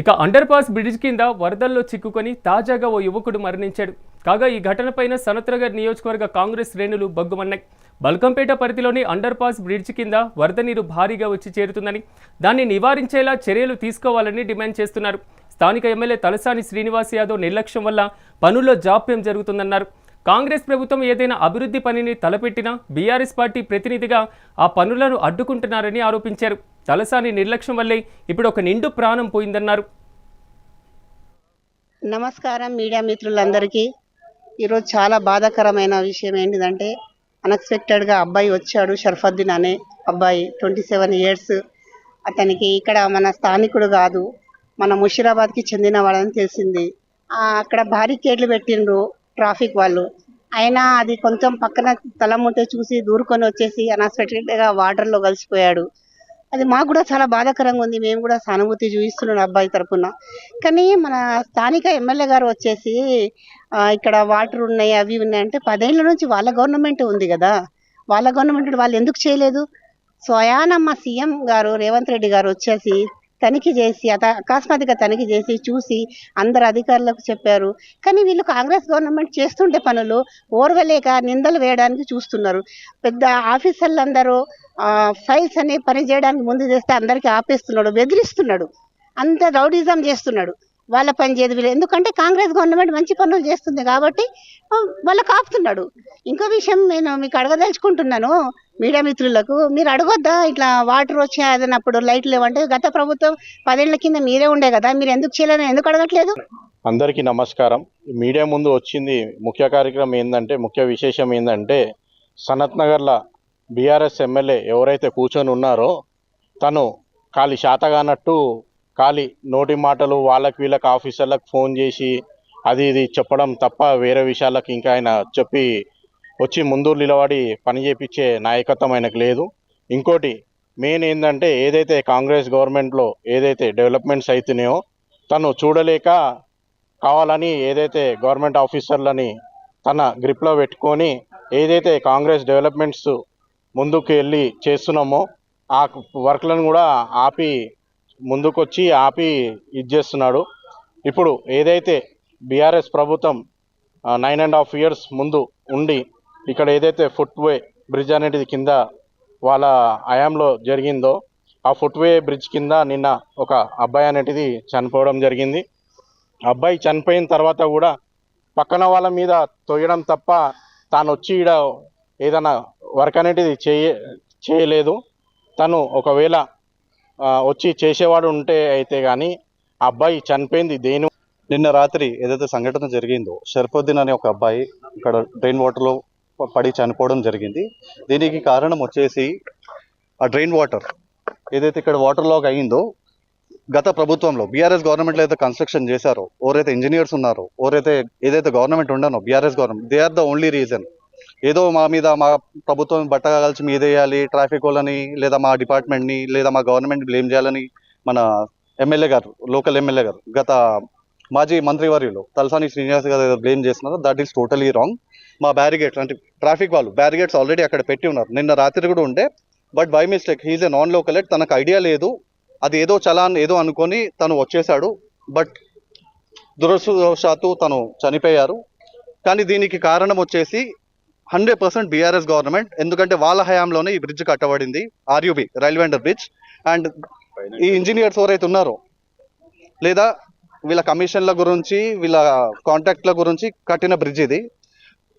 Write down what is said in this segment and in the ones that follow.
ఇక under pass bridge కింద వరదల్లో చిక్కుకొని తాజాగా ఓ యువకుడు మరణించాడు. కాగా ఈ ఘటనపైన సనత్నగర్ నియోజకవర్గ కాంగ్రెస్ శ్రేణులు బగ్గుమన్నాయి. బల్కంపేట పరిధిలోని అండర్ పాస్ బ్రిడ్జ్ కింద వరద నీరు భారీగా వచ్చి చేరుతుందని దాన్ని నివారించేలా చర్యలు తీసుకోవాలని డిమాండ్ చేస్తున్నారు. స్థానిక ఎమ్మెల్యే తలసాని శ్రీనివాస్ యాదవ్ నిర్లక్ష్యం వల్ల పనుల్లో జాప్యం జరుగుతుందన్నారు. కాంగ్రెస్ ప్రభుత్వం ఏదైనా అభివృద్ధి పనిని తలపెట్టినా బీఆర్ఎస్ పార్టీ ప్రతినిధిగా ఆ పనులను అడ్డుకుంటున్నారని ఆరోపించారు. తలసాని నిర్లక్ష్యం వల్లే ఇప్పుడు ఒక నిండు ప్రాణం పోయిందన్నారు. నమస్కారం మీడియా మిత్రులందరికీ. ఈరోజు చాలా బాధాకరమైన విషయం ఏంటిదంటే అన్ఎక్స్పెక్టెడ్గా అబ్బాయి వచ్చాడు షర్ఫద్దీన్ అనే అబ్బాయి ట్వంటీ సెవెన్ ఇయర్స్ అతనికి ఇక్కడ మన స్థానికుడు కాదు మన ముషిరాబాద్కి చెందిన వాళ్ళని తెలిసింది. అక్కడ బారికేడ్లు పెట్టిండ్రు ట్రాఫిక్ వాళ్ళు. అయినా అది కొంచెం పక్కన తలముంటే చూసి దూరుకొని వచ్చేసి అన్ఎక్స్పెక్టెడ్గా వాటర్లో కలిసిపోయాడు. అది మాకు కూడా చాలా బాధాకరంగా ఉంది. మేము కూడా సానుభూతి చూపిస్తున్నాం అబ్బాయి తరపున. కానీ మన స్థానిక ఎమ్మెల్యే గారు వచ్చేసి ఇక్కడ వాటర్ ఉన్నాయి అవి ఉన్నాయి అంటే పదేళ్ళ నుంచి వాళ్ళ గవర్నమెంట్ ఉంది కదా. వాళ్ళ గవర్నమెంట్ వాళ్ళు ఎందుకు చేయలేదు? స్వయాన మా సీఎం గారు రేవంత్ రెడ్డి గారు వచ్చేసి తనిఖీ చేసి అత అకస్మాత్తుగా తనిఖీ చేసి చూసి అందరు అధికారులకు చెప్పారు. కానీ వీళ్ళు కాంగ్రెస్ గవర్నమెంట్ చేస్తుండే పనులు ఓర్వలేక నిందలు వేయడానికి చూస్తున్నారు. పెద్ద ఆఫీసర్లందరూ ఫైల్స్ అనే పని చేయడానికి ముందు చేస్తే అందరికీ ఆపేస్తున్నాడు బెదిరిస్తున్నాడు. అంత రౌడిజం చేస్తున్నాడు. వాళ్ళ పని చేయదు వీళ్ళు. ఎందుకంటే కాంగ్రెస్ గవర్నమెంట్ మంచి పనులు చేస్తుంది కాబట్టి వాళ్ళ కాపుతున్నాడు. ఆపుతున్నాడు ఇంకో విషయం నేను మీకు అడగదలుచుకుంటున్నాను. మీడియా మిత్రులకు మీరు అడగొద్దా? ఇట్లా వాటర్ వచ్చేదన్నప్పుడు లైట్ లైట్లు లేవంటే గత ప్రభుత్వం పదేళ్ళ కింద మీరే ఉండే కదా మీరు ఎందుకు చేయలేదని ఎందుకు అడగట్లేదు? అందరికీ నమస్కారం. మీడియా ముందు వచ్చింది ముఖ్య కార్యక్రమం ఏంటంటే ముఖ్య విశేషం ఏంటంటే సనత్ నగర్లో బీఆర్ఎస్ ఎమ్మెల్యే ఎవరైతే కూర్చొని ఉన్నారో తను ఖాళీ శాతగానట్టు ఖాళీ నోటి మాటలు వాళ్ళకి వీళ్ళకి ఆఫీసర్లకు ఫోన్ చేసి అది ఇది చెప్పడం తప్ప వేరే విషయాలకు ఇంకా ఆయన చెప్పి వచ్చి ముందు నిలబడి పని చేపించే నాయకత్వం ఆయనకు లేదు. ఇంకోటి మెయిన్ ఏంటంటే ఏదైతే కాంగ్రెస్ గవర్నమెంట్లో ఏదైతే డెవలప్మెంట్స్ అవుతున్నాయో తను చూడలేక కావాలని ఏదైతే గవర్నమెంట్ ఆఫీసర్లని తన గ్రిప్లో పెట్టుకొని ఏదైతే కాంగ్రెస్ డెవలప్మెంట్స్ ముందుకు వెళ్ళి చేస్తున్నామో ఆ వర్క్లను కూడా ఆపి ముందుకొచ్చి ఆపి ఇది చేస్తున్నాడు. ఇప్పుడు ఏదైతే బీఆర్ఎస్ ప్రభుత్వం నైన్ అండ్ హాఫ్ ఇయర్స్ ముందు ఉండి ఇక్కడ ఏదైతే ఫుట్వే బ్రిడ్జ్ అనేది కింద వాళ్ళ హయాంలో జరిగిందో ఆ ఫుట్వే బ్రిడ్జ్ కింద నిన్న ఒక అబ్బాయి అనేది చనిపోవడం జరిగింది. అబ్బాయి చనిపోయిన తర్వాత కూడా పక్కన వాళ్ళ మీద తొయ్యడం తప్ప తాను వచ్చి ఈడ ఏదైనా వర్క్ అనేది చేయ చేయలేదు. తను ఒకవేళ వచ్చి చేసేవాడు ఉంటే అయితే కానీ ఆ అబ్బాయి చనిపోయింది. దేని నిన్న రాత్రి ఏదైతే సంఘటన జరిగిందో షర్ఫుద్దీన్ అనే ఒక అబ్బాయి ఇక్కడ డ్రైన్ వాటర్లో పడి చనిపోవడం జరిగింది. దీనికి కారణం వచ్చేసి ఆ డ్రైన్ వాటర్ ఏదైతే ఇక్కడ వాటర్ లాగ్ అయిందో గత ప్రభుత్వంలో బీఆర్ఎస్ గవర్నమెంట్లో అయితే కన్స్ట్రక్షన్ చేశారో ఎవరైతే ఇంజనీర్స్ ఉన్నారో ఎవరైతే ఏదైతే government ఉండనో BRS government they are the only reason. ఏదో మా మీద మా ప్రభుత్వం బట్ట కలిసి మీదేయాలి ట్రాఫిక్ వాళ్ళని లేదా మా డిపార్ట్మెంట్ని లేదా మా గవర్నమెంట్ బ్లేమ్ చేయాలని మన ఎమ్మెల్యే గారు లోకల్ ఎమ్మెల్యే గారు గత మాజీ మంత్రివర్యులు తలసాని శ్రీనివాస్ గారు బ్లేమ్ చేస్తున్నారు. దట్ ఈస్ టోటలీ రాంగ్ మా బ్యారిగేట్స్ అంటే ట్రాఫిక్ వాళ్ళు బ్యారిగేట్స్ ఆల్రెడీ అక్కడ పెట్టి ఉన్నారు. నిన్న రాత్రి కూడా ఉండే but by mistake he's a non local తనకు ఐడియా లేదు. అది ఏదో చలాన్ ఏదో అనుకొని తను వచ్చేసాడు బట్ దురదృష్టవశాత్తు తను చనిపోయారు. కానీ దీనికి కారణం వచ్చేసి హండ్రెడ్ పర్సెంట్ బీఆర్ఎస్ గవర్నమెంట్ ఎందుకంటే వాళ్ళ హయాంలోనే ఈ bridge కట్టబడింది RUB railway under bridge and ఈ ఇంజనీర్స్ ఎవరైతే ఉన్నారో లేదా వీళ్ళ కమిషన్ల గురించి వీళ్ళ కాంట్రాక్ట్ల గురించి కట్టిన బ్రిడ్జ్ ఇది.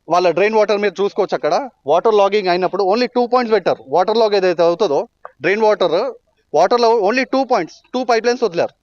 వాళ్ళ డ్రైన్ వాటర్ మీరు చూసుకోవచ్చు అక్కడ. వాటర్ లాగింగ్ అయినప్పుడు ఓన్లీ టూ పాయింట్స్ పెట్టారు. వాటర్ లాగ్ ఏదైతే అవుతుందో డ్రైన్ వాటర్ వాటర్లో only two points two pipe lines వదిలారు.